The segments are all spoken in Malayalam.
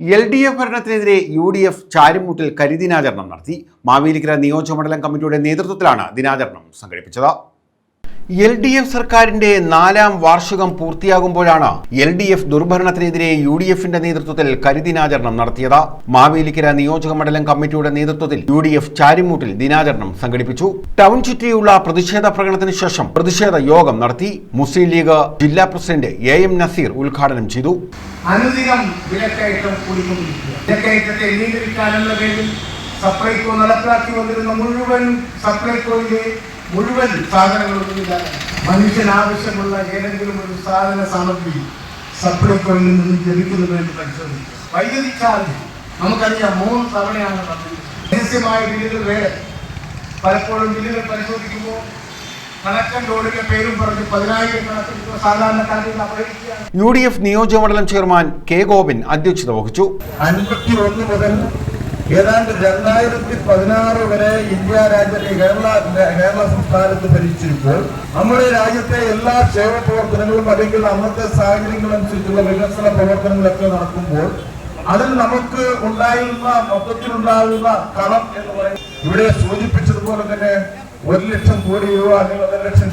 എൽ ഡി എഫ് ഭരണത്തിനെതിരെ യു ഡി എഫ് ചാരുമൂട്ടിൽ കരിദിനാചരണം നടത്തി. മാവേലിക്കര നിയോജകമണ്ഡലം കമ്മിറ്റിയുടെ നേതൃത്വത്തിലാണ് ദിനാചരണം സംഘടിപ്പിച്ചത്. എൽ ഡി എഫ് സർക്കാരിന്റെ നാലാം വാർഷികം പൂർത്തിയാകുമ്പോഴാണ് എൽ ഡി എഫ് ദുർഭരണത്തിനെതിരെ യു ഡി എഫിന്റെ നേതൃത്വത്തിൽ കരിദിനാചരണം നടത്തിയത്. മാവേലിക്കര നിയോജക മണ്ഡലം കമ്മിറ്റിയുടെ നേതൃത്വത്തിൽ യു ഡി എഫ് ചാരിമൂട്ടിൽ ദിനാചരണം സംഘടിപ്പിച്ചു. ടൗൺ ചുറ്റിയുള്ള പ്രതിഷേധ പ്രകടനത്തിന് ശേഷം പ്രതിഷേധ യോഗം നടത്തി മുസ്ലിം ലീഗ് ജില്ലാ പ്രസിഡന്റ് എ എം നസീർ ഉദ്ഘാടനം ചെയ്തു. അനുദിനം വിലക്കയറ്റം സപ്ലൈകോ നടപ്പിലാക്കി വന്നിരുന്ന മുഴുവൻ സപ്ലൈകോയിലെ മുഴുവൻ സാധനങ്ങളൊന്നുമില്ല മനുഷ്യൻ ആവശ്യമുള്ള ഏതെങ്കിലും ഒരു സാധന സാമഗ്രി സപ്ലൈകോയിൽ നിന്ന് ലഭിക്കുന്നത് എന്ന് പരിശോധിക്കുക വൈദ്യുതി ചാർജ് നമുക്കറിയാം മൂന്ന് തവണയാണ് രഹസ്യമായ ബില്ലുകൾ വേറെ. പലപ്പോഴും ബില്ലുകൾ പരിശോധിക്കുമ്പോൾ യു ഡി എഫ് നിയോജക മണ്ഡലം ചെയർമാൻ കെ ഗോപിൻ അധ്യക്ഷത വഹിച്ചു. അൻപത്തി ഒന്ന് മുതൽ ഏതാണ്ട് രണ്ടായിരത്തി പതിനാറ് വരെ ഇന്ത്യ രാജ്യത്തെ കേരള കേരള സംസ്ഥാനത്ത് ഭരിച്ചിരുമ്പോൾ നമ്മുടെ രാജ്യത്തെ എല്ലാ ക്ഷേമ പ്രവർത്തനങ്ങളും അല്ലെങ്കിൽ അന്നത്തെ സാഹചര്യങ്ങൾ വികസന പ്രവർത്തനങ്ങളൊക്കെ നടക്കുമ്പോൾ അതിൽ നമുക്ക് ഉണ്ടായിരുന്ന മൊത്തത്തിലുണ്ടാകുന്ന കളം എന്ന് പറയുന്നത് ഇവിടെ സൂചിപ്പിച്ചതുപോലെ തന്നെ ഒരു ലക്ഷം ലക്ഷം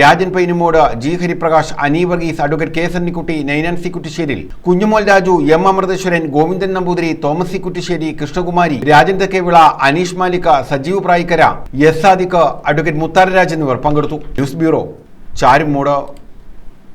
Rajan Painumodu ji Hariprakash Ani Varghese advocate K Sannikutty Ninan C Kuttisseril Kunjumol Raju M Amritheswaran Govindan Namboothiri Thomas C Kuttissery Krishnakumari Rajan Thekkevila Aneesh Malika Sajeev Prayikkara S Sadiq advocate Mutharaj എന്നിവർ പങ്കെടുത്തു. News bureau Charummood.